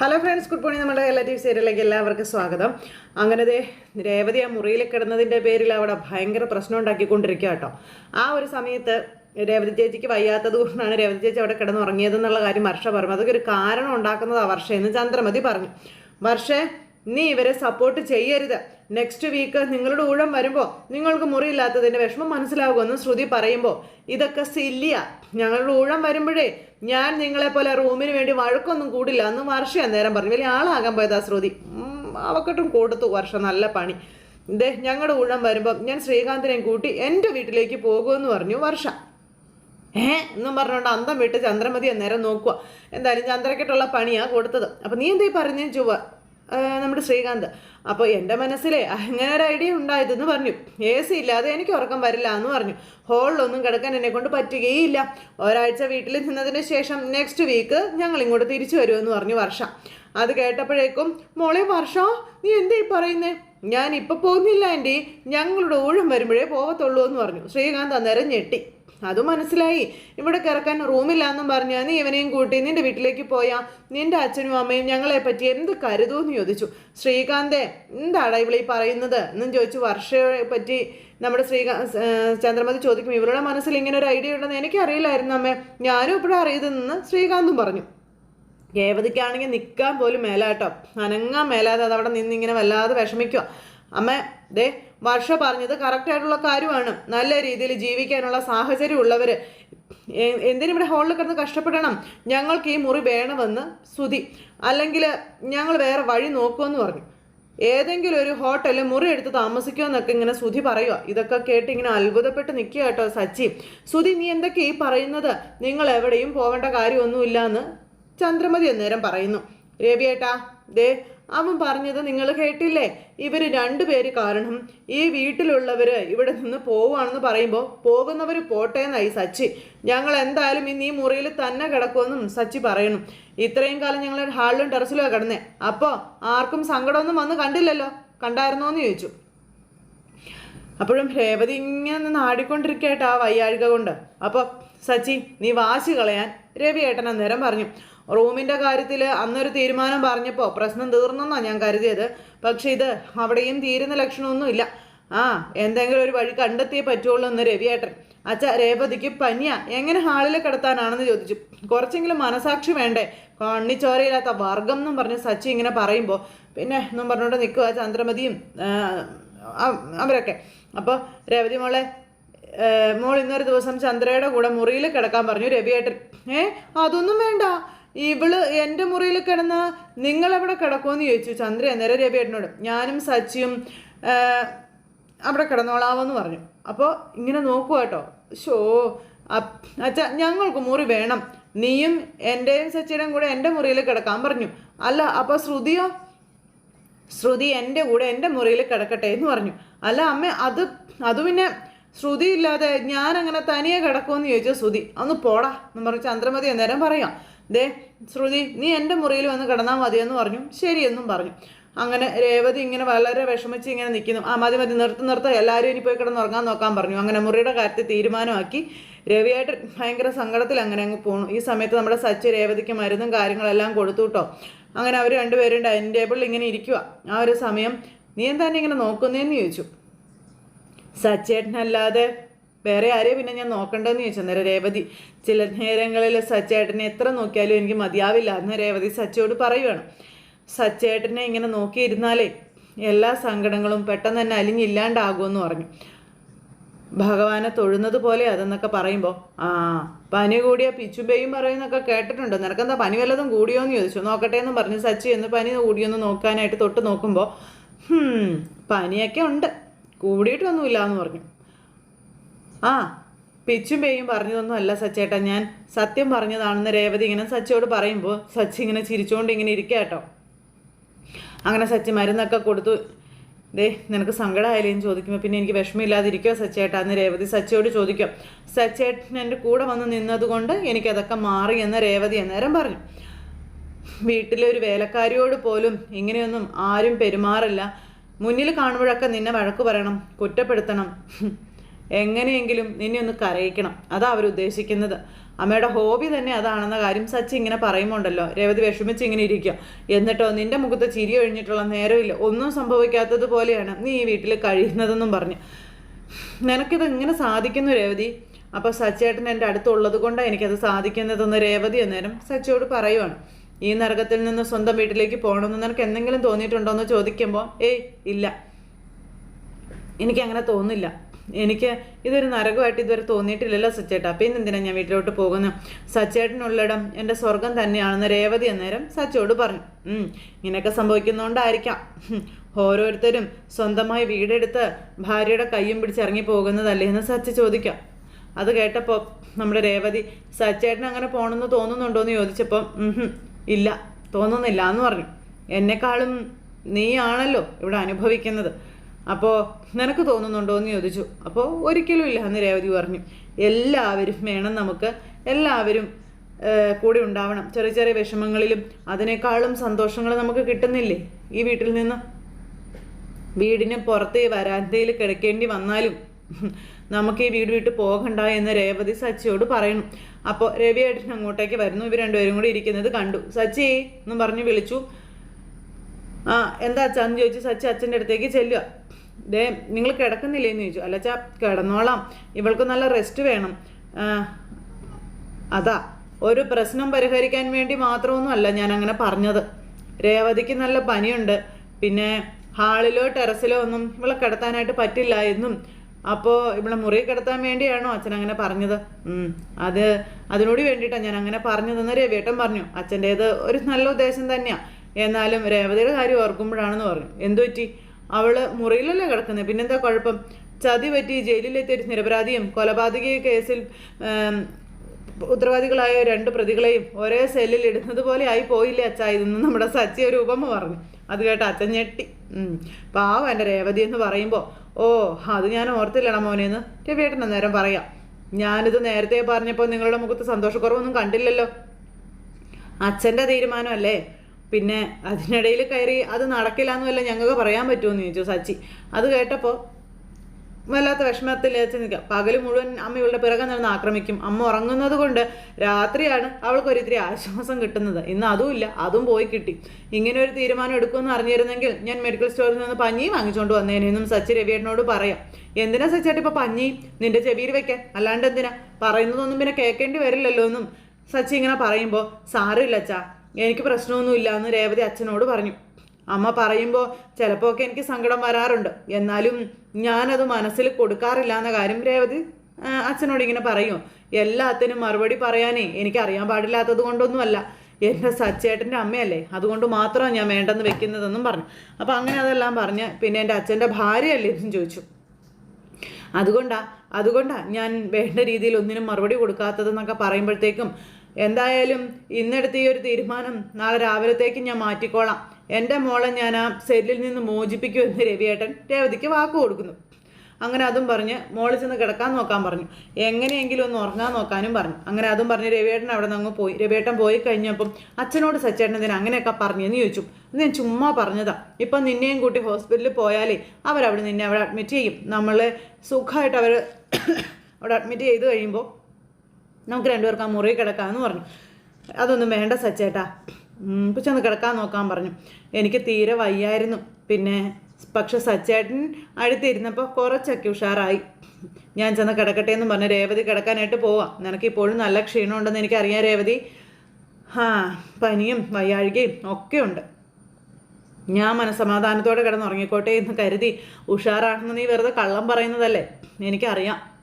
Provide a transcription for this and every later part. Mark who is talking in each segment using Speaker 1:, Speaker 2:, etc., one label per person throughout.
Speaker 1: Hello friends good morning നമ്മുടെ relative സീരിയലിലേക്ക് എല്ലാവർക്കും സ്വാഗതം. അങ്ങനെ ദേ രേവതി ആ മുറിയിൽ കിടന്നതിന്റെ പേരിൽ അവിടെ ഭയങ്കര പ്രശ്നം ഉണ്ടാക്കിക്കൊണ്ടിരിക്കുക കേട്ടോ ആ ഒരു സമയത്ത് രേവതി ചേച്ചിക്ക് വയ്യാത്തത് കൊണ്ടാണ് രേവതി ചേച്ചി അവിടെ കിടന്നുറങ്ങിയതെന്നുള്ള കാര്യം വർഷ പറഞ്ഞു. അതൊക്കെ ഒരു കാരണം ഉണ്ടാക്കുന്നതാ വർഷ എന്ന് ചന്ദ്രമതി പറഞ്ഞു. വർഷേ നീ ഇവരെ സപ്പോർട്ട് ചെയ്യരുത്. നെക്സ്റ്റ് വീക്ക് നിങ്ങളുടെ ഊഴം വരുമ്പോൾ നിങ്ങൾക്ക് മുറിയില്ലാത്തതിന്റെ വിഷമം മനസ്സിലാകുമെന്ന് ശ്രുതി പറയുമ്പോൾ ഇതൊക്കെ സില്ലിയ ഞങ്ങളുടെ ഊഴം വരുമ്പോഴേ ഞാൻ നിങ്ങളെ പോലെ റൂമിന് വേണ്ടി വഴക്കൊന്നും കൂടില്ല അന്ന് വർഷ നേരം പറഞ്ഞു. വലിയ ആളാകാൻ പോയതാ ശ്രുതി. അവക്കട്ടും കൊടുത്തു വർഷ നല്ല പണി. ദേ ഞങ്ങളുടെ ഊഴം വരുമ്പോൾ ഞാൻ ശ്രീകാന്തിനെയും കൂട്ടി എന്റെ വീട്ടിലേക്ക് പോകുമെന്ന് പറഞ്ഞു വർഷ. ഏ എന്നും പറഞ്ഞുകൊണ്ട് അന്തം വിട്ട് ചന്ദ്രമതി അന്നേരം നോക്കുക എന്തായാലും ചന്ദ്രക്കെട്ടുള്ള പണിയാണ് കൊടുത്തത്. അപ്പം നീ എന്തേ പറഞ്ഞു ചൊവ്വ? ആ, നമ്മുടെ ശ്രീകാന്ത്. അപ്പോൾ എന്റെ മനസ്സിലെ അങ്ങനെ ഒരു ഐഡിയ ഉണ്ടായതെന്ന് പറഞ്ഞു. എ സി ഇല്ലാതെ എനിക്ക് ഉറക്കം വരില്ല എന്ന് പറഞ്ഞു. ഹോളിലൊന്നും കിടക്കാൻ എന്നെ കൊണ്ട് പറ്റുകയില്ല. ഒരാഴ്ച വീട്ടിൽ നിന്നതിന് ശേഷം നെക്സ്റ്റ് വീക്ക് ഞങ്ങൾ ഇങ്ങോട്ട് തിരിച്ചു വരുമെന്ന് പറഞ്ഞു വർഷ. അത് കേട്ടപ്പോഴേക്കും മോളെ വർഷ നീ എന്തേ പറയുന്നേ? ഞാൻ ഇപ്പൊ പോകുന്നില്ല ആന്റി. ഞങ്ങളുടെ ഊഴം വരുമ്പോഴേ പോകത്തുള്ളൂ എന്ന് പറഞ്ഞു. ശ്രീകാന്ത് അന്നേരം ഞെട്ടി. അത് മനസ്സിലായി. ഇവിടെ കിടക്കാൻ റൂമില്ലാന്നും പറഞ്ഞ് നീ ഇവനെയും കൂട്ടി നിന്റെ വീട്ടിലേക്ക് പോയാ. നിന്റെ അച്ഛനും അമ്മയും ഞങ്ങളെ പറ്റി എന്ത് കരുതൂന്ന് ചോദിച്ചു. ശ്രീകാന്തേ എന്താടാ ഇവളീ പറയുന്നത്? എന്നും ചോദിച്ചു വർഷയെ പറ്റി നമ്മുടെ ശ്രീകാ ഏർ ചന്ദ്രമതി ചോദിക്കും. ഇവരുടെ മനസ്സിൽ ഇങ്ങനെ ഒരു ഐഡിയ ഉണ്ടെന്ന് എനിക്കറിയില്ലായിരുന്നു അമ്മേ. ഞാനും ഇപ്പോഴും അറിയതെന്ന് ശ്രീകാന്തും പറഞ്ഞു. രേവതിക്കാണെങ്കിൽ നിൽക്കാൻ പോലും മേലാട്ടോ. അനങ്ങാൻ മേലാതെ അത് അവിടെ നിന്നിങ്ങനെ വല്ലാതെ വിഷമിക്കുക അമ്മേ ദേ വർഷ പറഞ്ഞത് കറക്റ്റായിട്ടുള്ള കാര്യമാണ്. നല്ല രീതിയിൽ ജീവിക്കാനുള്ള സാഹചര്യം ഉള്ളവർ എന്തിനും ഇവിടെ ഹോളിൽ കിടന്ന് കഷ്ടപ്പെടണം. ഞങ്ങൾക്ക് ഈ മുറി വേണമെന്ന് സ്തുതി. അല്ലെങ്കിൽ ഞങ്ങൾ വേറെ വഴി നോക്കുമെന്ന് പറഞ്ഞു. ഏതെങ്കിലും ഒരു ഹോട്ടലിൽ മുറി എടുത്ത് താമസിക്കുമെന്നൊക്കെ ഇങ്ങനെ സുധി പറയുക ഇതൊക്കെ കേട്ട് ഇങ്ങനെ അത്ഭുതപ്പെട്ട് നിൽക്കുക കേട്ടോ സച്ചി. സുധി നീ എന്തൊക്കെ ഈ പറയുന്നത്? നിങ്ങൾ എവിടെയും പോവേണ്ട കാര്യമൊന്നുമില്ല എന്ന് ചന്ദ്രമതി അന്നേരം പറയുന്നു. രവിയേട്ടാ ദേ അവൻ പറഞ്ഞത് നിങ്ങൾ കേട്ടില്ലേ? ഇവർ രണ്ടുപേര് കാരണം ഈ വീട്ടിലുള്ളവർ ഇവിടെ നിന്ന് പോവുകയാണെന്ന് പറയുമ്പോൾ പോകുന്നവർ പോട്ടെ എന്നായി സച്ചി. ഞങ്ങൾ എന്തായാലും ഇന്ന് ഈ മുറിയിൽ തന്നെ കിടക്കുമെന്നും സച്ചി പറയണം ഇത്രയും കാലം ഞങ്ങൾ ഹാളിലും ടെറസിലും കിടന്നേ. അപ്പോൾ ആർക്കും സങ്കടമൊന്നും വന്ന് കണ്ടില്ലല്ലോ? കണ്ടായിരുന്നോ എന്ന് ചോദിച്ചു. അപ്പോഴും രേവതി ഇങ്ങനെ നിന്ന് ആടിക്കൊണ്ടിരിക്കട്ടെ ആ വയ്യാഴിക കൊണ്ട്. അപ്പോൾ സച്ചി നീ വാശി കളയാൻ. രവി ഏട്ടൻ അന്നേരം പറഞ്ഞു. റൂമിന്റെ കാര്യത്തിൽ അന്നൊരു തീരുമാനം പറഞ്ഞപ്പോൾ പ്രശ്നം തീർന്നെന്നാണ് ഞാൻ കരുതിയത്. പക്ഷേ ഇത് അവിടെയും തീരുന്ന ലക്ഷണമൊന്നുമില്ല. ആ എന്തെങ്കിലും ഒരു വഴി കണ്ടെത്തിയേ പറ്റുള്ളൂ എന്ന് രവിയേട്ടൻ. അച്ഛ രേവതിക്ക് പനിയാ. എങ്ങനെ ഹാളിൽ കിടത്താനാണെന്ന് ചോദിച്ചു. കുറച്ചെങ്കിലും മനസാക്ഷി വേണ്ടേ? കണ്ണിച്ചോരയില്ലാത്ത വർഗം എന്നും പറഞ്ഞ് സച്ചി ഇങ്ങനെ പറയുമ്പോൾ പിന്നെ എന്നും പറഞ്ഞുകൊണ്ട് നിൽക്കുക ചന്ദ്രമതിയും അവരൊക്കെ. അപ്പോൾ രേവതി മോളെ മോൾ ഇന്നൊരു ദിവസം ചന്ദ്രയുടെ കൂടെ മുറിയിൽ കിടക്കാൻ പറഞ്ഞു രവിയേട്ടൻ. ഏ അതൊന്നും വേണ്ട. ഇവൾ എന്റെ മുറിയിൽ കിടന്ന നിങ്ങൾ എവിടെ കിടക്കുമെന്ന് ചോദിച്ചു ചന്ദ്ര അന്നേരം രവിയേട്ടനോട്. ഞാനും സച്ചിയും അവിടെ കിടന്നോളാമെന്ന് പറഞ്ഞു. അപ്പോൾ ഇങ്ങനെ നോക്കുക കേട്ടോ. ഷോ അച്ഛ ഞങ്ങൾക്ക് മുറി വേണം. നീയും എന്റെയും സച്ചിയുടെയും കൂടെ എന്റെ മുറിയിൽ കിടക്കാൻ പറഞ്ഞു. അല്ല അപ്പോൾ ശ്രുതിയോ? ശ്രുതി എന്റെ കൂടെ എന്റെ മുറിയിൽ കിടക്കട്ടെ എന്ന് പറഞ്ഞു. അല്ല അമ്മ അത് അത് പിന്നെ ശ്രുതി ഇല്ലാതെ ഞാൻ അങ്ങനെ തനിയെ കിടക്കുമെന്ന് ചോദിച്ചു ശ്രുതി. അന്ന് പോടാ എന്ന് പറഞ്ഞു ചന്ദ്രമതി അന്നേരം പറയാം. ദേ ശ്രുതി നീ എന്റെ മുറിയിൽ വന്ന് കിടന്നാൽ മതിയെന്ന് പറഞ്ഞു. ശരിയെന്നും പറഞ്ഞു. അങ്ങനെ രേവതി ഇങ്ങനെ വളരെ വിഷമിച്ച് ഇങ്ങനെ നിൽക്കുന്നു ആ മതി മതി നിർത്തി നിർത്ത. എല്ലാവരും ഇനി പോയി കിടന്ന് ഉറങ്ങാൻ നോക്കാൻ പറഞ്ഞു. അങ്ങനെ മുറിയുടെ കാര്യത്തിൽ തീരുമാനമാക്കി രവിയായിട്ട് ഭയങ്കര സങ്കടത്തിൽ അങ്ങനെ അങ്ങ് പോണു. ഈ സമയത്ത് നമ്മുടെ സച്ച് രേവതിക്ക് മരുന്നും കാര്യങ്ങളെല്ലാം കൊടുത്തു കേട്ടോ. അങ്ങനെ അവർ രണ്ടുപേരും ഡൈനിങ് ടേബിളിൽ ഇങ്ങനെ ഇരിക്കുക ആ ഒരു സമയം നീ എന്താ ഇങ്ങനെ നോക്കുന്നതെന്ന് ചോദിച്ചു. സച്ചേട്ടനല്ലാതെ വേറെ ആരെയും പിന്നെ ഞാൻ നോക്കണ്ടെന്ന് ചോദിച്ചു. അന്നേരം രേവതി ചില നേരങ്ങളിൽ സച്ചേട്ടനെ എത്ര നോക്കിയാലും എനിക്ക് മതിയാവില്ല. എന്ന് രേവതി സച്ചയോട് പറയുവാണ്. സച്ചേട്ടനെ ഇങ്ങനെ നോക്കിയിരുന്നാലേ എല്ലാ സങ്കടങ്ങളും പെട്ടെന്ന് തന്നെ അലിഞ്ഞില്ലാണ്ടാകുമെന്ന് പറഞ്ഞു. ഭഗവാനെ തൊഴുന്നത് പോലെ അതെന്നൊക്കെ പറയുമ്പോൾ ആ പനി കൂടിയ പിച്ചുമ്പയും പറയുന്നൊക്കെ കേട്ടിട്ടുണ്ട്. നിനക്കെന്താ പനി വല്ലതും കൂടിയോന്ന് ചോദിച്ചു. നോക്കട്ടെ എന്ന് പറഞ്ഞ്. സച്ചി എന്ന് പനി കൂടിയൊന്ന് നോക്കാനായിട്ട് തൊട്ട് നോക്കുമ്പോൾ "ഹും, പനിയൊക്കെ ഉണ്ട്. കൂടിയിട്ടൊന്നുമില്ല എന്ന് പറഞ്ഞു. ആ. പിച്ചും പേയും പറഞ്ഞതൊന്നും അല്ല സച്ചേട്ടാ. ഞാൻ സത്യം പറഞ്ഞതാണെന്ന് രേവതി ഇങ്ങനെ സച്ചിയോട് പറയുമ്പോൾ സച്ചി ഇങ്ങനെ ചിരിച്ചുകൊണ്ട് ഇങ്ങനെ ഇരിക്കുക കേട്ടോ. അങ്ങനെ സച്ചി മരുന്നൊക്കെ കൊടുത്തു. ദേ നിനക്ക് സങ്കടമായില്ലേന്ന് ചോദിക്കുമ്പോൾ പിന്നെ എനിക്ക് വിഷമമില്ലാതിരിക്കുമോ സച്ചേട്ടാ എന്ന് രേവതി സച്ചിയോട് ചോദിക്കും. സച്ചേട്ടൻ എന്റെ കൂടെ വന്ന് നിന്നതുകൊണ്ട് എനിക്കതൊക്കെ മാറി എന്ന് രേവതി അന്നേരം പറഞ്ഞു. വീട്ടിലെ ഒരു വേലക്കാരിയോട് പോലും ഇങ്ങനെയൊന്നും ആരും പെരുമാറില്ല. മുന്നിൽ കാണുമ്പോഴൊക്കെ നിന്നെ വഴക്ക് പറയണം കുറ്റപ്പെടുത്തണം. എങ്ങനെയെങ്കിലും നിന്നെ ഒന്ന് കരയിക്കണം. അതാ അവർ ഉദ്ദേശിക്കുന്നത്. അമ്മയുടെ ഹോബി തന്നെ അതാണെന്ന കാര്യം സച്ചി ഇങ്ങനെ പറയുമ്പോണ്ടല്ലോ. രേവതി വിഷമിച്ച് ഇങ്ങനെ ഇരിക്കുക. എന്നിട്ടോ നിന്റെ മുഖത്ത് ചിരി ഒഴിഞ്ഞിട്ടുള്ള നേരമില്ല. ഒന്നും സംഭവിക്കാത്തതുപോലെയാണ് നീ ഈ വീട്ടിൽ കഴിയുന്നതെന്നും പറഞ്ഞു. നിനക്കിത് ഇങ്ങനെ സാധിക്കുന്നു രേവതി? അപ്പോൾ സച്ചേട്ടൻ എന്റെ അടുത്തുള്ളത് കൊണ്ടാണ് എനിക്കത് സാധിക്കുന്നതെന്ന് രേവതി അന്നേരം സച്ചിയോട് പറയുവാണ്. ഈ നരകത്തിൽ നിന്ന് സ്വന്തം വീട്ടിലേക്ക് പോകണമെന്ന് നിനക്ക് എന്തെങ്കിലും തോന്നിയിട്ടുണ്ടോ എന്ന് ചോദിക്കുമ്പോൾ ഏയ് ഇല്ല. എനിക്കങ്ങനെ തോന്നില്ല എനിക്ക് ഇതൊരു നരകമായിട്ട് ഇതുവരെ തോന്നിയിട്ടില്ലല്ലോ സച്ചേട്ടാ. അപ്പം ഇന്നെന്തിനാണ് ഞാൻ വീട്ടിലോട്ട് പോകുന്നത് സച്ചേട്ടനുള്ളിടം എന്റെ സ്വർഗം തന്നെയാണെന്ന് രേവതി അന്നേരം സച്ചോട് പറഞ്ഞു. "ഉം, ഇങ്ങനെയൊക്കെ സംഭവിക്കുന്നതുകൊണ്ടായിരിക്കാം ഓരോരുത്തരും സ്വന്തമായി വീടെടുത്ത് ഭാര്യയുടെ കയ്യും പിടിച്ചിറങ്ങി പോകുന്നതല്ലേ എന്ന് സച്ച ചോദിക്കാം. അത് കേട്ടപ്പോൾ നമ്മുടെ രേവതി സച്ചേട്ടൻ അങ്ങനെ പോകണമെന്ന് തോന്നുന്നുണ്ടോ എന്ന് ചോദിച്ചപ്പോൾ ഇല്ല തോന്നുന്നില്ല എന്ന് പറഞ്ഞു. എന്നെക്കാളും നീയാണല്ലോ ഇവിടെ അനുഭവിക്കുന്നത്. അപ്പോൾ നിനക്ക് തോന്നുന്നുണ്ടോ എന്ന് ചോദിച്ചു. അപ്പോൾ ഒരിക്കലും ഇല്ല എന്ന് രേവതി പറഞ്ഞു. എല്ലാവരും വേണം നമുക്ക്. എല്ലാവരും കൂടെ ഉണ്ടാവണം. ചെറിയ ചെറിയ വിഷമങ്ങളിലും അതിനേക്കാളും സന്തോഷങ്ങൾ നമുക്ക് കിട്ടുന്നില്ലേ ഈ വീട്ടിൽ നിന്ന്? വീടിന് പുറത്ത് വരാന്തയിൽ കിടക്കേണ്ടി വന്നാലും നമുക്ക് ഈ വീട് വിട്ട് പോകണ്ട എന്ന് രേവതി സച്ചിയോട് പറയുന്നു. അപ്പോൾ രവിയേട്ടൻ അങ്ങോട്ടേക്ക് വരുന്നു. ഇവർ രണ്ടുപേരും കൂടി ഇരിക്കുന്നത് കണ്ടു. സച്ചി എന്ന് പറഞ്ഞ് വിളിച്ചു. ആ എന്താ അച്ഛൻ ചോദിച്ചു. സച്ചി അച്ഛന്റെ അടുത്തേക്ക് ചെല്ലുക ദേ നിങ്ങൾ കിടക്കുന്നില്ലേ എന്ന് ചോദിച്ചു അല്ലച്ചാ കിടന്നോളാം. ഇവൾക്ക് നല്ല റെസ്റ്റ് വേണം. അതാ ഒരു പ്രശ്നം പരിഹരിക്കാൻ വേണ്ടി മാത്രമൊന്നും അല്ല ഞാൻ അങ്ങനെ പറഞ്ഞത്. രേവതിക്ക് നല്ല പനിയുണ്ട്. പിന്നെ ഹാളിലോ ടെറസിലോ ഒന്നും ഇവളെ കിടത്താനായിട്ട് പറ്റില്ല എന്നും. അപ്പോൾ ഇവിടെ മുറി കിടത്താൻ വേണ്ടിയാണോ അച്ഛൻ അങ്ങനെ പറഞ്ഞത്? അത് അതിനോട് വേണ്ടിയിട്ടാണ് ഞാൻ അങ്ങനെ പറഞ്ഞതെന്ന് രവിയേട്ടൻ പറഞ്ഞു. അച്ഛന്റേത് ഒരു നല്ല ഉദ്ദേശം തന്നെയാണ് എന്നാലും രേവതിയുടെ കാര്യം ഓർക്കുമ്പോഴാണെന്ന് പറഞ്ഞു. എന്തു പറ്റി അവൾ മുറിയിലല്ലേ കിടക്കുന്നത് പിന്നെന്താ കുഴപ്പം? ചതി പറ്റി ജയിലിലെത്തിയ ഒരു നിരപരാധിയും കൊലപാതക കേസിൽ ഉത്തരവാദികളായ രണ്ട് പ്രതികളെയും ഒരേ സെല്ലിൽ ഇടുന്നത് പോലെ ആയി പോയില്ലേ അച്ഛാ? ഇതെന്ന് നമ്മുടെ സച്ചി ഒരു ഉപമ പറഞ്ഞു. അത് കേട്ട അച്ഛൻ ഞെട്ടി. പാവം എന്റെ രേവതി എന്ന് പറയുമ്പോൾ ഓ അത് ഞാൻ ഓർത്തില്ലടാ മോനെന്ന് രവിയേട്ടൻ അന്നേരം പറയാം. ഞാനിത് നേരത്തെ പറഞ്ഞപ്പോൾ നിങ്ങളുടെ മുഖത്ത് സന്തോഷക്കുറവൊന്നും കണ്ടില്ലല്ലോ. അച്ഛന്റെ തീരുമാനമല്ലേ? പിന്നെ അതിനിടയിൽ കയറി അത് നടക്കില്ല എന്നുമല്ല ഞങ്ങൾക്ക് പറയാൻ പറ്റുമെന്ന് ചോദിച്ചു സച്ചി. അത് കേട്ടപ്പോൾ വല്ലാത്ത വിഷമത്തിൽ വെച്ച് നിൽക്കാം പകൽ മുഴുവൻ അമ്മ ഇവളുടെ പിറകെ നടന്ന് ആക്രമിക്കും. അമ്മ ഉറങ്ങുന്നത് കൊണ്ട് രാത്രിയാണ് അവൾക്ക് ഒരിത്തിരി ആശ്വാസം കിട്ടുന്നത്. ഇന്ന് അതുമില്ല അതും പോയി കിട്ടി. ഇങ്ങനെ ഒരു തീരുമാനം എടുക്കുമെന്ന് അറിഞ്ഞിരുന്നെങ്കിൽ ഞാൻ മെഡിക്കൽ സ്റ്റോറിൽ നിന്ന് പഞ്ഞി വാങ്ങിച്ചുകൊണ്ട് വന്നേനെന്നും സച്ചി രവിയേട്ടനോട് പറയാം. എന്തിനാ സച്ചായിട്ട് ഇപ്പോൾ പഞ്ഞി? നിന്റെ ചെവിയിൽ വെക്കാൻ. അല്ലാണ്ട് എന്തിനാ? പറയുന്നതൊന്നും പിന്നെ കേൾക്കേണ്ടി വരില്ലല്ലോ എന്നും സച്ചി ഇങ്ങനെ പറയുമ്പോൾ സാരമില്ല അച്ഛാ എനിക്ക് പ്രശ്നമൊന്നുമില്ല എന്ന് രേവതി അച്ഛനോട് പറഞ്ഞു. അമ്മ പറയുമ്പോൾ ചിലപ്പോൾ ഒക്കെ എനിക്ക് സങ്കടം വരാറുണ്ട്. എന്നാലും ഞാനത് മനസ്സിൽ കൊടുക്കാറില്ല എന്ന കാര്യം രേവതി അച്ഛനോട് ഇങ്ങനെ പറയും. എല്ലാത്തിനും മറുപടി പറയാനേ എനിക്ക് അറിയാൻ പാടില്ലാത്തത് കൊണ്ടൊന്നുമല്ല. എന്റെ സച്ചേട്ടന്റെ അമ്മയല്ലേ അതുകൊണ്ട് മാത്രമാണ് ഞാൻ വേണ്ടെന്ന് വെക്കുന്നതെന്നും പറഞ്ഞു. അപ്പോൾ അങ്ങനെ അതെല്ലാം പറഞ്ഞ് പിന്നെ എന്റെ അച്ഛന്റെ ഭാര്യയല്ലേ എന്നും ചോദിച്ചു. അതുകൊണ്ടാ അതുകൊണ്ടാ ഞാൻ വേണ്ട രീതിയിൽ ഒന്നിനും മറുപടി കൊടുക്കാത്തതെന്നൊക്കെ പറയുമ്പോഴത്തേക്കും എന്തായാലും ഇന്നെടുത്ത ഈ ഒരു തീരുമാനം നാളെ രാവിലത്തേക്ക് ഞാൻ മാറ്റിക്കോളാം. എന്റെ മോളെ ഞാൻ ആ സെല്ലിൽ നിന്ന് മോചിപ്പിക്കുമെന്ന് രവിയേട്ടൻ രേവതിക്ക് വാക്ക് കൊടുക്കുന്നു. അങ്ങനെ അതും പറഞ്ഞ് മോളിൽ ചെന്ന് കിടക്കാൻ നോക്കാൻ പറഞ്ഞു. എങ്ങനെയെങ്കിലും ഒന്ന് ഉറങ്ങാൻ നോക്കാനും പറഞ്ഞു. അങ്ങനെ അതും പറഞ്ഞ് രവിയേട്ടൻ അവിടെ നിന്ന് അങ്ങ് പോയി. രവിയേട്ടൻ പോയി കഴിഞ്ഞപ്പം അച്ഛനോട് സച്ചേട്ടൻ ഇതിന് അങ്ങനെയൊക്കെ പറഞ്ഞെന്ന് ചോദിച്ചു. ഞാൻ ചുമ്മാ പറഞ്ഞതാ. ഇപ്പം നിന്നെയും കൂട്ടി ഹോസ്പിറ്റലിൽ പോയാലേ അവരവിടെ നിന്നെ അവിടെ അഡ്മിറ്റ് ചെയ്യും. നമ്മൾ സുഖമായിട്ട് അവർ അവിടെ അഡ്മിറ്റ് ചെയ്ത് കഴിയുമ്പോൾ നമുക്ക് രണ്ടുപേർക്ക് ആ മുറി കിടക്കാമെന്ന് പറഞ്ഞു. അതൊന്നും വേണ്ട സച്ചേട്ടാ. ഉം, ഇപ്പൊ ചെന്ന് കിടക്കാൻ നോക്കാൻ പറഞ്ഞു. എനിക്ക് തീരെ വയ്യായിരുന്നു. പിന്നെ പക്ഷെ സച്ചേട്ടൻ അടുത്തിരുന്നപ്പോൾ കുറച്ചൊക്കെ ഉഷാറായി. ഞാൻ ചെന്ന് കിടക്കട്ടെ എന്ന് പറഞ്ഞു രേവതി കിടക്കാനായിട്ട് പോവാം. നിനക്ക് ഇപ്പോഴും നല്ല ക്ഷീണമുണ്ടെന്ന് എനിക്കറിയാം രേവതി. ആ പനിയും വയ്യാഴികയും ഒക്കെ ഉണ്ട്. ഞാൻ മനസമാധാനത്തോടെ കിടന്നുറങ്ങിക്കോട്ടെ എന്ന് കരുതി ഉഷാറാണെന്ന് നീ വെറുതെ കള്ളം പറയുന്നതല്ലേ? എനിക്കറിയാം.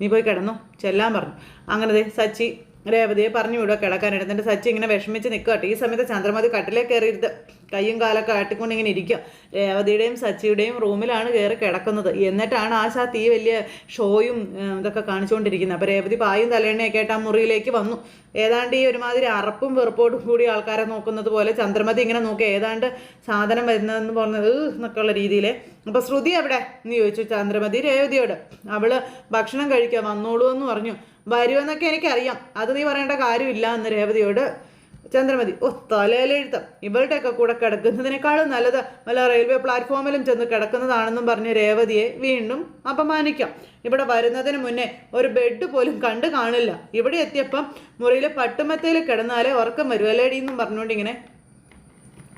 Speaker 1: നീ പോയി കിടന്നു. ചെല്ലാൻ പറഞ്ഞു. അങ്ങനെ ദേ സച്ചി രേവതിയെ പറഞ്ഞു വിടുക കിടക്കാനായിട്ട്. എന്നിട്ട് സച്ചി ഇങ്ങനെ വിഷമിച്ച് നിൽക്കട്ടെ ഈ സമയത്ത് ചന്ദ്രമതി കട്ടിലേ കയറിയിരുത്ത് കയ്യും കാലൊക്കെ ആട്ടിക്കൊണ്ട് ഇങ്ങനെ ഇരിക്കും. രേവതിയുടെയും സച്ചിയുടെയും റൂമിലാണ് കയറി കിടക്കുന്നത്. എന്നിട്ടാണ് ആശാ തീ വലിയ ഷോയും ഇതൊക്കെ കാണിച്ചുകൊണ്ടിരിക്കുന്നത്. അപ്പോൾ രേവതി പായും തലേണ്ണയൊക്കെ ആയിട്ട് ആ മുറിയിലേക്ക് വന്നു. ഏതാണ്ട് ഈ ഒരുമാതിരി അറപ്പും വെറുപ്പോടും കൂടി ആൾക്കാരെ നോക്കുന്നത് പോലെ ചന്ദ്രമതി ഇങ്ങനെ നോക്കി ഏതാണ്ട് സാധനം വരുന്നതെന്ന് പറഞ്ഞത് എന്നൊക്കെയുള്ള രീതിയിൽ അപ്പോൾ ശ്രുതി എവിടെ? എന്ന് ചോദിച്ചു ചന്ദ്രമതി രേവതിയോട്. അവൾ ഭക്ഷണം കഴിക്കാൻ വന്നോളൂ എന്ന് പറഞ്ഞു. വരുമെന്നൊക്കെ എനിക്കറിയാം. അത് നീ പറയേണ്ട കാര്യമില്ല എന്ന് രേവതിയോട് ചന്ദ്രമതി ഓ തലയിലെഴുത്തം ഇവളുടെയൊക്കെ കൂടെ കിടക്കുന്നതിനേക്കാളും നല്ലത് വല്ല റെയിൽവേ പ്ലാറ്റ്ഫോമിലും ചെന്ന് കിടക്കുന്നതാണെന്നും പറഞ്ഞ് രേവതിയെ വീണ്ടും അപമാനിക്കാം. ഇവിടെ വരുന്നതിന് മുന്നേ ഒരു ബെഡ് പോലും കണ്ടു കാണില്ല. ഇവിടെ എത്തിയപ്പം മുറിയിൽ പട്ടുമത്തയിൽ കിടന്നാലേ ഉറക്കം വരുമല്ലേടി എന്നും പറഞ്ഞുകൊണ്ട് ഇങ്ങനെ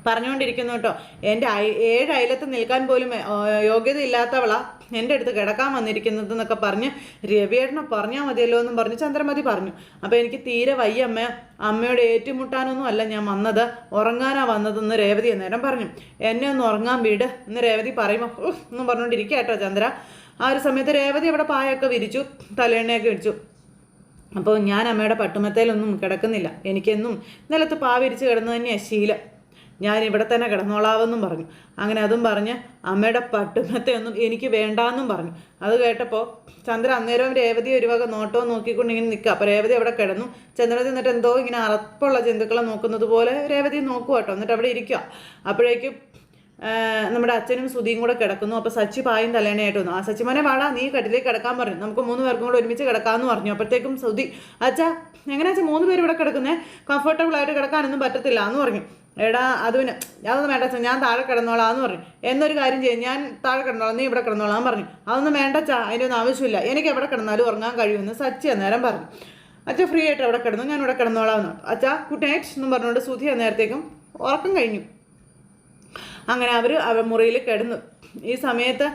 Speaker 1: പറഞ്ഞുകൊണ്ടിരിക്കുന്നു കേട്ടോ. എന്റെ ഏഴ് അയലത്ത് നിൽക്കാൻ പോലും യോഗ്യത ഇല്ലാത്തവളാ എന്റെ അടുത്ത് കിടക്കാൻ വന്നിരിക്കുന്നത് എന്നൊക്കെ പറഞ്ഞ് രവിയേട്ടനെ പറഞ്ഞാൽ മതിയല്ലോ എന്നും പറഞ്ഞ് ചന്ദ്രമതി പറഞ്ഞു. അപ്പോൾ എനിക്ക് തീരെ വയ്യ അമ്മ. അമ്മയോട് ഏറ്റുമുട്ടാനൊന്നും അല്ല ഞാൻ വന്നത്. ഉറങ്ങാനാ വന്നതെന്ന് രേവതി അന്നേരം പറഞ്ഞു. എന്നെ ഒന്ന് ഉറങ്ങാൻ വീട് എന്ന് രേവതി പറയുമ്പോൾ എന്നും പറഞ്ഞുകൊണ്ടിരിക്കുക കേട്ടോ ചന്ദ്ര. ആ ഒരു സമയത്ത് രേവതി അവിടെ പായൊക്കെ വിരിച്ചു തലേണ്ണയൊക്കെ വിരിച്ചു. അപ്പോൾ ഞാൻ അമ്മയുടെ പട്ടുമത്തേലൊന്നും കിടക്കുന്നില്ല. എനിക്കെന്നും നിലത്ത് പാ വിരിച്ച് കിടന്നു തന്നെയാണ് ശീലം. ഞാൻ ഇവിടെ തന്നെ കിടന്നോളാവെന്നും പറഞ്ഞു. അങ്ങനെ അതും പറഞ്ഞ് അമ്മയുടെ പട്ടുമത്തെയൊന്നും എനിക്ക് വേണ്ടാന്നും പറഞ്ഞു. അത് കേട്ടപ്പോൾ ചന്ദ്രൻ അന്നേരവും രേവതി ഒരു വക നോട്ടവും നോക്കിക്കൊണ്ട് ഇങ്ങനെ നിൽക്കുക. അപ്പോൾ രേവതി അവിടെ കിടന്നു. ചന്ദ്രൻ എന്നിട്ട് എന്തോ ഇങ്ങനെ അറപ്പുള്ള ജന്തുക്കളെ നോക്കുന്നത് പോലെ രേവതി നോക്കുക കേട്ടോ. എന്നിട്ട് അവിടെ ഇരിക്കുക. അപ്പോഴേക്കും നമ്മുടെ അച്ഛനും സുധിയും കൂടെ കിടക്കുന്നു. അപ്പോൾ സച്ചി പായും തലേണയായിട്ട് വന്നു. ആ സച്ചി മോനെ വാടാ നീ കട്ടിലേക്ക് കിടക്കാൻ പറഞ്ഞു. നമുക്ക് മൂന്ന് പേർക്കും കൂടെ ഒരുമിച്ച് കിടക്കാമെന്ന് പറഞ്ഞു. അപ്പോഴത്തേക്കും സുധി അച്ഛാ എങ്ങനെയാ മൂന്ന് പേര് ഇവിടെ കിടക്കുന്നേ? കംഫർട്ടബിൾ ആയിട്ട് കിടക്കാനൊന്നും പറ്റത്തില്ല എന്ന് പറഞ്ഞു. എടാ അതുവിന്. അതൊന്നും വേണ്ട ഞാൻ താഴെ കിടന്നോളാം എന്ന് പറഞ്ഞു. എന്നൊരു കാര്യം ചെയ്യും ഞാൻ താഴെ കിടന്നോളാം നീ ഇവിടെ കിടന്നോളാം പറഞ്ഞു. അതൊന്നും വേണ്ട അച്ഛാ അതിന്റെ ഒന്നും ആവശ്യമില്ല. എനിക്ക് എവിടെ കിടന്നാലും ഉറങ്ങാൻ കഴിയുമെന്ന് സച്ചി അന്നേരം പറഞ്ഞു. അച്ഛാ ഫ്രീ ആയിട്ട് എവിടെ കിടന്നു? ഞാൻ ഇവിടെ കിടന്നോളാം എന്ന് അച്ഛാ ഗുഡ് നൈറ്റ് എന്നും പറഞ്ഞുകൊണ്ട് സുധി അന്നേരത്തേക്കും ഉറക്കം കഴിഞ്ഞു. അങ്ങനെ അവർ അവ മുറിയിൽ കിടന്നു. ഈ സമയത്ത്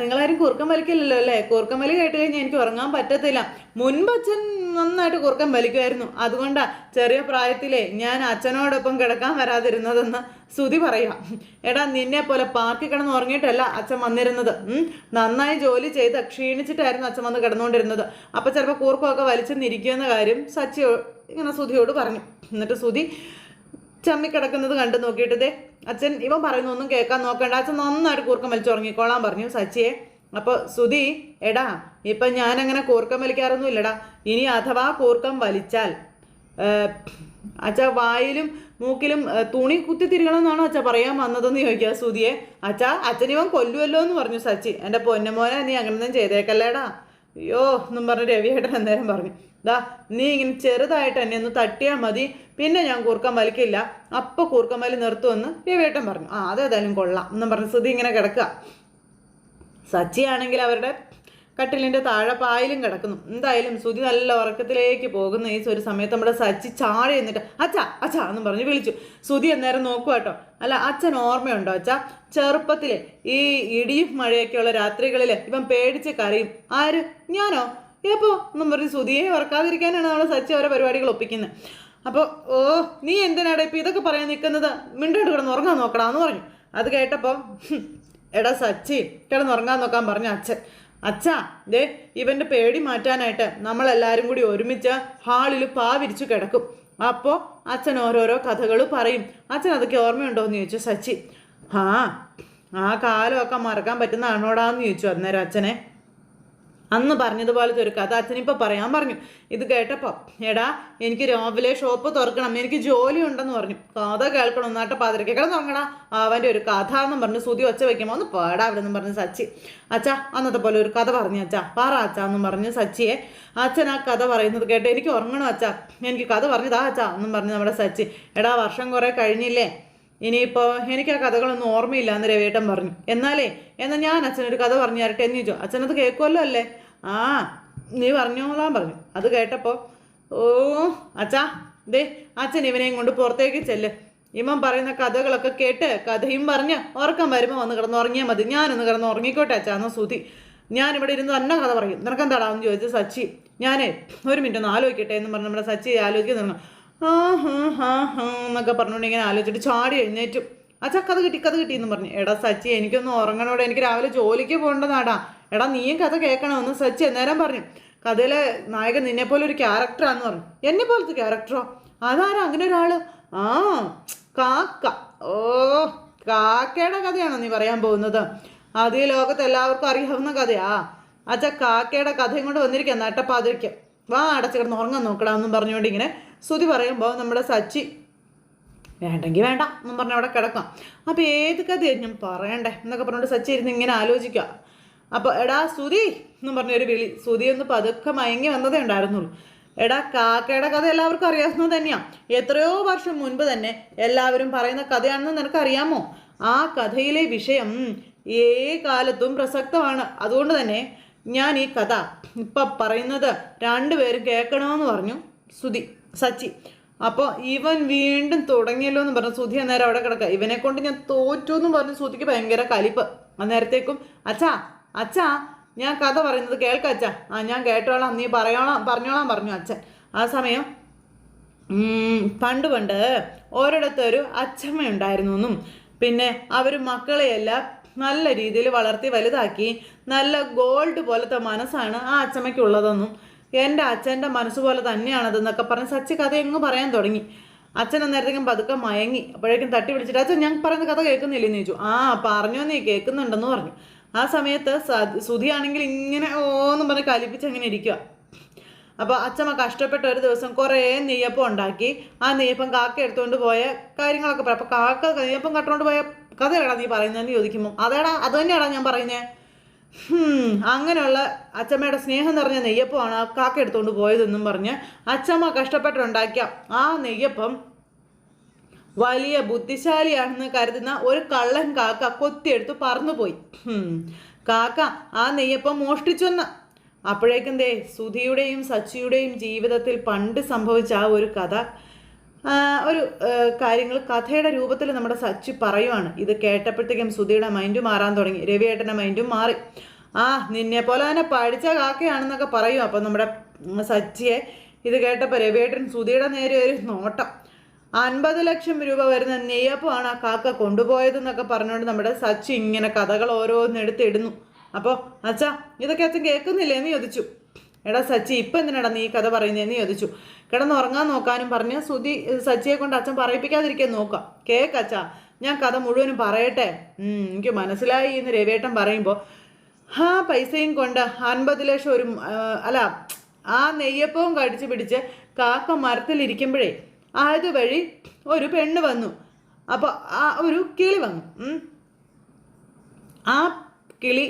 Speaker 1: നിങ്ങളാരും കൂർക്കം വലിക്കില്ലല്ലോ അല്ലേ? കൂർക്കം വലി കേട്ട് കഴിഞ്ഞാൽ എനിക്ക് ഉറങ്ങാൻ പറ്റത്തില്ല. മുൻപ് അച്ഛൻ നന്നായിട്ട് കൂർക്കം വലിക്കുമായിരുന്നു. അതുകൊണ്ടാ ചെറിയ പ്രായത്തിലേ ഞാൻ അച്ഛനോടൊപ്പം കിടക്കാൻ വരാതിരുന്നതെന്ന് ശ്രുതി പറയാം എടാ നിന്നെ പോലെ പാർക്കിൽ കിടന്ന് ഉറങ്ങിയിട്ടല്ല അച്ഛൻ വന്നിരുന്നത്. നന്നായി ജോലി ചെയ്ത് ക്ഷീണിച്ചിട്ടായിരുന്നു അച്ഛൻ വന്ന് കിടന്നുകൊണ്ടിരുന്നത്. അപ്പോൾ ചിലപ്പോൾ കൂർക്കമൊക്കെ വലിച്ചെന്നിരിക്കുമെന്ന കാര്യം സച്ചി ഇങ്ങനെ ശ്രുതിയോട് പറഞ്ഞു. എന്നിട്ട് ശ്രുതി ചമ്മി കിടക്കുന്നത് കണ്ടു നോക്കിയിട്ട് ദേ അച്ഛൻ ഇവൻ പറയുന്ന ഒന്നും കേൾക്കാൻ നോക്കണ്ട. അച്ഛൻ നന്നായിട്ട് കൂർക്കം വലിച്ചുറങ്ങിക്കോളാൻ പറഞ്ഞു സച്ചിയെ. അപ്പോൾ സുധി എടാ ഇപ്പം ഞാനങ്ങനെ കൂർക്കം വലിക്കാറൊന്നും ഇല്ലടാ. ഇനി അഥവാ കൂർക്കം വലിച്ചാൽ അച്ഛ വായിലും മൂക്കിലും തുണി കുത്തി തിരികണമെന്നാണോ അച്ഛ പറയാൻ വന്നതെന്ന് ചോദിക്കുക സുധിയെ. അച്ഛ അച്ഛനിവൻ കൊല്ലുമല്ലോ എന്ന് പറഞ്ഞു സച്ചി. എന്റെ പൊന്നമോനെ നീ അങ്ങനൊന്നും ചെയ്തേക്കല്ലേടാ. അയ്യോ എന്നും പറഞ്ഞ് രവിയേട്ടൻ അന്നേരം പറഞ്ഞു. ദാ നീ ഇങ്ങനെ ചെറുതായിട്ട് എന്നെ ഒന്ന് തട്ടിയാൽ മതി. പിന്നെ ഞാൻ കൂർക്കം വലിക്കില്ല. അപ്പോൾ കൂർക്കം വലി നിർത്തുമെന്ന് രവിയേട്ടൻ പറഞ്ഞു. ആ അതേതായാലും കൊള്ളാം എന്നും പറഞ്ഞ് സ്ഥിതി ഇങ്ങനെ കിടക്കുക. സച്ചിയാണെങ്കിൽ അവരുടെ കട്ടിലിന്റെ താഴെ പായലും കിടക്കുന്നു. എന്തായാലും സുധി നല്ല ഉറക്കത്തിലേക്ക് പോകുന്ന. ഈ ഒരു സമയത്ത് നമ്മുടെ സച്ചി ചാടി എന്നിട്ട് അച്ഛ അച്ഛ എന്ന് പറഞ്ഞ് വിളിച്ചു. സുധി അന്നേരം നോക്കുക കേട്ടോ. അല്ല അച്ഛൻ ഓർമ്മയുണ്ടോ അച്ഛ? ചെറുപ്പത്തിൽ ഈ ഇടിയും മഴയൊക്കെയുള്ള രാത്രികളിൽ ഇവൻ പേടിച്ച് കരയും. ആര്? ഞാനോ? എപ്പോ എന്നും പറഞ്ഞ് സുധിയെ ഉറക്കാതിരിക്കാനാണ് നമ്മൾ സച്ചി അവരെ പരിപാടികൾ ഒപ്പിക്കുന്നത്. അപ്പോൾ ഓ നീ എന്തിനാടാ ഇപ്പം ഇതൊക്കെ പറയാൻ നിൽക്കുന്നത് മിണ്ടായിട്ട് കിടന്ന് ഉറങ്ങാൻ നോക്കടാ എന്ന് പറഞ്ഞു. അത് കേട്ടപ്പോൾ എടാ സച്ചി കിടന്ന് ഉറങ്ങാൻ നോക്കാൻ പറഞ്ഞു അച്ഛൻ. അച്ഛാ ദേ ഇവന്റെ പേടി മാറ്റാനായിട്ട് നമ്മളെല്ലാവരും കൂടി ഒരുമിച്ച് ഹാളിൽ പാവിരിച്ചു കിടക്കും. അപ്പോൾ അച്ഛൻ ഓരോരോ കഥകൾ പറയും. അച്ഛൻ അതൊക്കെ ഓർമ്മയുണ്ടോ എന്ന് ചോദിച്ചു സച്ചി. ആ ആ കാലമൊക്കെ മറക്കാൻ പറ്റുന്നതാണോടാന്ന് ചോദിച്ചു അന്നേരം അച്ഛനെ. അന്ന് പറഞ്ഞതുപോലത്തെ ഒരു കഥ അച്ഛനിപ്പോൾ പറയാൻ പറഞ്ഞു. ഇത് കേട്ടപ്പോൾ എടാ എനിക്ക് രാവിലെ ഷോപ്പ് തുറക്കണം എനിക്ക് ജോലി ഉണ്ടെന്ന് പറഞ്ഞു. കഥ കേൾക്കണം എന്നാട്ട പാതിരക്കെ തുറങ്ങണ അവന്റെ ഒരു കഥ എന്ന് പറഞ്ഞു സുതി ഒച്ച വയ്ക്കുമ്പോൾ ഒന്ന് പാടാ അവിടെ നിന്നും പറഞ്ഞു സച്ചി. അച്ഛാ അന്നത്തെ പോലെ ഒരു കഥ പറഞ്ഞു അച്ഛാ. പറ അച്ഛാ എന്നും പറഞ്ഞു സച്ചിയെ. അച്ഛൻ ആ കഥ പറയുന്നത് കേട്ടോ എനിക്ക് ഉറങ്ങണം അച്ഛാ. എനിക്ക് കഥ പറഞ്ഞതാ അച്ഛാ എന്നും പറഞ്ഞു നമ്മുടെ സച്ചി. എടാ വർഷം കുറേ കഴിഞ്ഞില്ലേ? ഇനിയിപ്പോൾ എനിക്ക് ആ കഥകളൊന്നും ഓർമ്മയില്ല എന്ന് രവേട്ടൻ പറഞ്ഞു. എന്നാലേ എന്നാൽ ഞാൻ അച്ഛനൊരു കഥ പറഞ്ഞു തരട്ടെ എന്ന് ചോദിച്ചു. അച്ഛനത് കേൾക്കുമല്ലോ അല്ലേ? ആ നീ പറഞ്ഞോളാൻ പറഞ്ഞു. അത് കേട്ടപ്പോൾ ഓ അച്ഛാ ദേ അച്ഛൻ ഇവനെയും കൊണ്ട് പുറത്തേക്ക് ചെല്ല്. ഇമ്മൻ പറയുന്ന കഥകളൊക്കെ കേട്ട് കഥയും പറഞ്ഞ് ഉറക്കം വരുമ്പോൾ വന്ന് കിടന്ന് ഉറങ്ങിയാൽ മതി. ഞാനൊന്ന് കിടന്ന് ഉറങ്ങിക്കോട്ടെ അച്ഛാ അച്ഛാന്ന് സുതി ഞാനിവിടെ ഇരുന്ന് തന്നെ കഥ പറയും. നിനക്കെന്താടാന്ന് ചോദിച്ചു സച്ചി ഞാനേ ഒരു മിനിറ്റ് ഒന്ന് ആലോചിക്കട്ടെ എന്ന് പറഞ്ഞ് നമ്മുടെ സച്ചി ആലോചിക്കുന്നു ആ ഹാ ഹാ ഹാ എന്നൊക്കെ പറഞ്ഞുകൊണ്ട് ഇങ്ങനെ ആലോചിച്ചിട്ട് ചാടി എഴുന്നേറ്റും. അച്ഛാ കഥ കിട്ടി കഥ കിട്ടി എന്ന് പറഞ്ഞു. എടാ സച്ചി എനിക്കൊന്ന് ഉറങ്ങണോടെ. എനിക്ക് രാവിലെ ജോലിക്ക് പോകേണ്ടതാടാ. എടാ നീയും കഥ കേൾക്കണമെന്ന് സച്ചി അന്നേരം പറഞ്ഞു. കഥയിലെ നായകൻ നിന്നെ പോലെ ഒരു ക്യാരക്ടറാന്ന് പറഞ്ഞു. എന്നെ പോലത്തെ ക്യാരക്ടറോ? അതാരാ അങ്ങനെ ഒരാൾ? ആ കാക്ക. ഓ കാക്കയുടെ കഥയാണോ നീ പറയാൻ പോകുന്നത്? അത് ഈ ലോകത്ത് എല്ലാവർക്കും അറിയാവുന്ന കഥയാ. അച്ഛ കാക്കയുടെ കഥയും കൊണ്ട് വന്നിരിക്കാം നട്ടപ്പാതിരിക്കാം. വാ അടച്ചു കിടന്ന് ഉറങ്ങാൻ നോക്കടാ എന്നും പറഞ്ഞുകൊണ്ട് ഇങ്ങനെ ശ്രുതി പറയുമ്പോൾ നമ്മുടെ സച്ചി വേണ്ടെങ്കിൽ വേണ്ട എന്നും പറഞ്ഞ് അവിടെ കിടക്കാം. അപ്പോൾ ഏത് കഥയായിരുന്നു ഞാൻ പറയണ്ടേ എന്നൊക്കെ പറഞ്ഞുകൊണ്ട് സച്ചി ഇരുന്ന് ഇങ്ങനെ ആലോചിക്കുക അപ്പോൾ എടാ സുതി എന്നും പറഞ്ഞൊരു വിളി സുതി ഒന്ന് പതുക്കെ മയങ്ങി വന്നതേ ഉണ്ടായിരുന്നുള്ളൂ. എടാ കാക്കയുടെ കഥ എല്ലാവർക്കും അറിയാവുന്നത് തന്നെയാണ് എത്രയോ വർഷം മുൻപ് തന്നെ എല്ലാവരും പറയുന്ന കഥയാണെന്ന് നിനക്കറിയാമോ? ആ കഥയിലെ വിഷയം ഏ കാലത്തും പ്രസക്തമാണ്. അതുകൊണ്ട് തന്നെ ഞാൻ ഈ കഥ ഇപ്പം പറയുന്നത് രണ്ടുപേരും കേൾക്കണമെന്ന് പറഞ്ഞു സുധി സച്ചി അപ്പോൾ ഇവൻ വീണ്ടും തുടങ്ങിയല്ലോ എന്ന് പറഞ്ഞു. സുധി അന്നേരം അവിടെ കിടക്കുക. ഇവനെ കൊണ്ട് ഞാൻ തോറ്റു എന്ന് പറഞ്ഞു സുധിക്ക് ഭയങ്കര കലിപ്പ്. അന്നേരത്തേക്കും അച്ഛാ അച്ഛാ ഞാൻ കഥ പറയുന്നത് കേൾക്ക അച്ഛാ. ആ ഞാൻ കേട്ടോളാം. നീ പറയോളാം പറഞ്ഞോളാം പറഞ്ഞു അച്ഛൻ. ആ സമയം പണ്ട് പണ്ട് ഒരിടത്തൊരു അച്ഛമ്മ ഉണ്ടായിരുന്നു എന്നും. പിന്നെ അവർ മക്കളെയെല്ലാം നല്ല രീതിയിൽ വളർത്തി വലുതാക്കി നല്ല ഗോൾഡ് പോലത്തെ മനസ്സാണ് ആ അച്ഛമ്മയ്ക്ക് ഉള്ളതെന്നും എന്റെ അച്ഛന്റെ മനസ്സ് പോലെ തന്നെയാണതെന്നൊക്കെ പറഞ്ഞ് സച്ചി കഥ എങ്ങ് പറയാൻ തുടങ്ങി. അച്ഛൻ അന്നേരത്തേക്കും പതുക്കെ മയങ്ങി. അപ്പോഴേക്കും തട്ടി പിടിച്ചിട്ട് അച്ഛൻ ഞാൻ പറയുന്ന കഥ കേൾക്കുന്നില്ലെന്ന് ചോദിച്ചു. ആ പറഞ്ഞോ നീ കേൾക്കുന്നുണ്ടെന്ന് പറഞ്ഞു. ആ സമയത്ത് സുധിയാണെങ്കിൽ ഇങ്ങനെ ഓന്നും പറഞ്ഞ് കലിപ്പിച്ച് അങ്ങനെ ഇരിക്കുക അപ്പോൾ അച്ഛമ്മ കഷ്ടപ്പെട്ട ഒരു ദിവസം കുറേ നെയ്യപ്പം ഉണ്ടാക്കി. ആ നെയ്യപ്പം കാക്ക എടുത്തുകൊണ്ട് പോയ കാര്യങ്ങളൊക്കെ പറയും അപ്പോൾ കാക്ക നെയ്യപ്പം കട്ടുകൊണ്ട് പോയ കഥയാടാ നീ പറയുന്നതെന്ന് ചോദിക്കുമ്പോൾ അതേടാ അത് ഞാൻ പറയുന്നത് അങ്ങനെയുള്ള അച്ചമ്മയുടെ സ്നേഹം നിറഞ്ഞ നെയ്യപ്പമാണ് ആ കാക്ക എടുത്തുകൊണ്ട് പോയതെന്നും പറഞ്ഞ് അച്ചമ്മ കഷ്ടപ്പെട്ടുണ്ടാക്കിയ ആ നെയ്യപ്പം വലിയ ബുദ്ധിശാലിയാണെന്ന് കരുതുന്ന ഒരു കള്ളൻ കാക്ക കൊത്തിയെടുത്ത് പറന്നുപോയി. കാക്ക ആ നെയ്യപ്പം മോഷ്ടിച്ചൊന്ന് അപ്പോഴേക്കും ദേ സുധിയുടെയും സച്ചിയുടെയും ജീവിതത്തിൽ പണ്ട് സംഭവിച്ച ആ ഒരു കഥ ഒരു കാര്യങ്ങൾ കഥയുടെ രൂപത്തിൽ നമ്മുടെ സച്ചി പറയുവാണ്. ഇത് കേട്ടപ്പോഴത്തേക്കും സുധിയുടെ മൈൻഡും മാറാൻ തുടങ്ങി. രവിയേട്ടന്റെ മൈൻഡും മാറി. ആ നിന്നെ പോലെ തന്നെ പഠിച്ച കാക്കയാണെന്നൊക്കെ പറയും. അപ്പം നമ്മുടെ സച്ചിയെ ഇത് കേട്ടപ്പോൾ രവിയേട്ടൻ സുധിയുടെ നേരെ ഒരു നോട്ടം. അൻപത് ലക്ഷം രൂപ വരുന്ന നെയ്യപ്പമാണ് ആ കാക്ക കൊണ്ടുപോയതെന്നൊക്കെ പറഞ്ഞുകൊണ്ട് നമ്മുടെ സച്ചി ഇങ്ങനെ കഥകൾ ഓരോന്നെടുത്തിടുന്നു അപ്പോൾ അച്ഛാ ഇതൊക്കെ അച്ഛൻ കേൾക്കുന്നില്ലേ എന്ന് ചോദിച്ചു. എടാ സച്ചി ഇപ്പം എന്തിനാടാ നീ കഥ പറയുന്നതെന്ന് ചോദിച്ചു. കിടന്ന് ഉറങ്ങാൻ നോക്കാനും പറഞ്ഞ് സുധി സച്ചിയെ കൊണ്ട് അച്ഛൻ പറയിപ്പിക്കാതിരിക്കാൻ നോക്കാം. കേക്ക് അച്ഛ ഞാൻ കഥ മുഴുവനും പറയട്ടെ? എനിക്ക് മനസ്സിലായി എന്ന് രവിയേട്ടൻ പറയുമ്പോൾ ആ പൈസയും കൊണ്ട് അൻപത് ലക്ഷം ഒരു അല്ല ആ നെയ്യപ്പവും കടിച്ചു പിടിച്ച് കാക്ക മരത്തിലിരിക്കുമ്പോഴേ അതുവഴി ഒരു പെണ്ണ് വന്നു. അപ്പോൾ ആ ഒരു കിളി വന്നു. ആ കിളി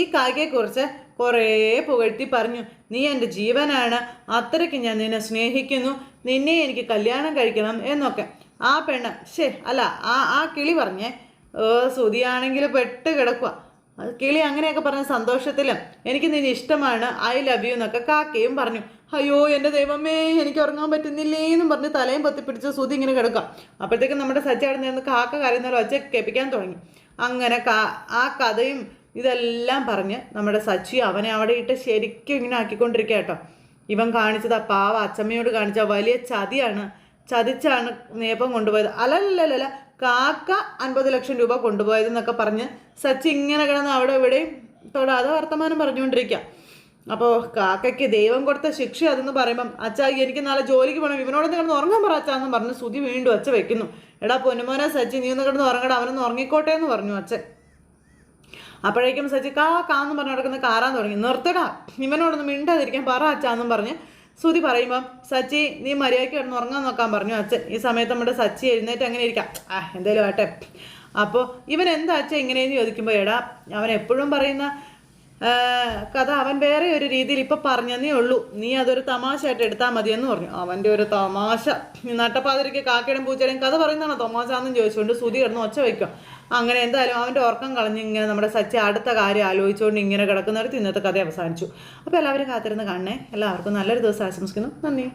Speaker 1: ഈ കാക്കയെക്കുറിച്ച് കുറേ പുകഴ്ത്തി പറഞ്ഞു നീ എന്റെ ജീവനാണ്. അത്രയ്ക്ക് ഞാൻ നിന്നെ സ്നേഹിക്കുന്നു. നിന്നെ എനിക്ക് കല്യാണം കഴിക്കണം എന്നൊക്കെ. ആ പെണ്ണ് ശേ അല്ല ആ ആ കിളി പറഞ്ഞേ ഓ സുതിയാണെങ്കിൽ പെട്ട് കിടക്കുക കിളി അങ്ങനെയൊക്കെ പറഞ്ഞ സന്തോഷത്തിലും എനിക്ക് നിന്നെ ഇഷ്ടമാണ്. ഐ ലവ് യു എന്നൊക്കെ കാക്കയും പറഞ്ഞു. അയ്യോ എന്റെ ദൈവമേ എനിക്ക് ഉറങ്ങാൻ പറ്റുന്നില്ലേ എന്നും പറഞ്ഞ് തലയും പൊത്തിപ്പിടിച്ച് സുതി ഇങ്ങനെ കിടക്കാം അപ്പോഴത്തേക്കും നമ്മുടെ സജ്ജാട് നിന്ന് കാക്ക കരയുന്ന ഒച്ച കേൾപ്പിക്കാൻ തുടങ്ങി. അങ്ങനെ ആ കഥയും ഇതെല്ലാം പറഞ്ഞ് നമ്മുടെ സച്ചി അവനെ അവിടെ ഇട്ട് ശരിക്കും ഇങ്ങനെ ആക്കിക്കൊണ്ടിരിക്കുക കേട്ടോ. ഇവൻ കാണിച്ചത് ആ പാവ അച്ചമ്മയോട് കാണിച്ച വലിയ ചതിയാണ്. ചതിച്ചാണ് നേപ്പം കൊണ്ടുപോയത്. അല്ലല്ലല്ല കാക്ക അൻപത് ലക്ഷം രൂപ കൊണ്ടുപോയതെന്നൊക്കെ പറഞ്ഞ് സച്ചി ഇങ്ങനെ കിടന്ന് അവിടെ ഇവിടെയും തൊടാതെ വർത്തമാനം പറഞ്ഞുകൊണ്ടിരിക്കുക. അപ്പോൾ കാക്കയ്ക്ക് ദൈവം കൊടുത്ത ശിക്ഷ അതെന്ന് പറയുമ്പം അച്ഛാ എനിക്ക് നാളെ ജോലിക്ക് പോകണം ഇവനോടൊന്ന് കിടന്ന് ഉറങ്ങാൻ പറ അച്ഛാന്ന് പറഞ്ഞ് സുതി വീണ്ടും അച്ഛ വെക്കുന്നു. എടാ പൊന്നുമോനെ സച്ചി നീ ഒന്ന് കിടന്ന് ഉറങ്ങടാ. അവനൊന്ന് ഉറങ്ങിക്കോട്ടെ എന്ന് പറഞ്ഞു അച്ഛൻ. അപ്പോഴേക്കും സജി കാ കാന്ന് പറഞ്ഞ് നടക്കുന്ന കാറാൻ തുടങ്ങി. നിർത്തടാ. ഇവനോടൊന്ന് മിണ്ടാതിരിക്കാൻ പറ അച്ഛാന്നും പറഞ്ഞ് സുതി പറയുമ്പം സച്ചി നീ മര്യാദയ്ക്ക് കിടന്ന് ഉറങ്ങാൻ നോക്കാൻ പറഞ്ഞു അച്ഛൻ. ഈ സമയത്ത് നമ്മുടെ സച്ചി എഴുന്നേറ്റ് അങ്ങനെ ഇരിക്കാം. ആ എന്തേലും ആട്ടെ അപ്പോൾ ഇവൻ എന്താ അച്ഛൻ ഇങ്ങനെയെന്ന് ചോദിക്കുമ്പോൾ എടാ അവൻ എപ്പോഴും പറയുന്ന കഥ അവൻ വേറെ ഒരു രീതിയിൽ ഇപ്പം പറഞ്ഞതേ ഉള്ളൂ. നീ അതൊരു തമാശയായിട്ട് എടുത്താൽ മതിയെന്ന് പറഞ്ഞു. അവന്റെ ഒരു തമാശ. നട്ടപ്പാതിരിക്ക് കാക്കയുടെയും പൂച്ചയുടെയും കഥ പറയുന്നതാണോ തമാശ? എന്നും ചോദിച്ചുകൊണ്ട് സുതി കിടന്ന് ഒച്ച വയ്ക്കും. അങ്ങനെ എന്തായാലും അവന്റെ ഉറക്കം കളഞ്ഞ് ഇങ്ങനെ നമ്മുടെ സച്ചി അടുത്ത കാര്യം ആലോചിച്ചുകൊണ്ട് ഇങ്ങനെ കിടക്കുന്നവർക്ക് ഇന്നത്തെ കഥ അവസാനിച്ചു. അപ്പോൾ എല്ലാവരും കാത്തിരുന്ന് കാണണേ. എല്ലാവർക്കും നല്ലൊരു ദിവസം ആശംസിക്കുന്നു. നന്ദി.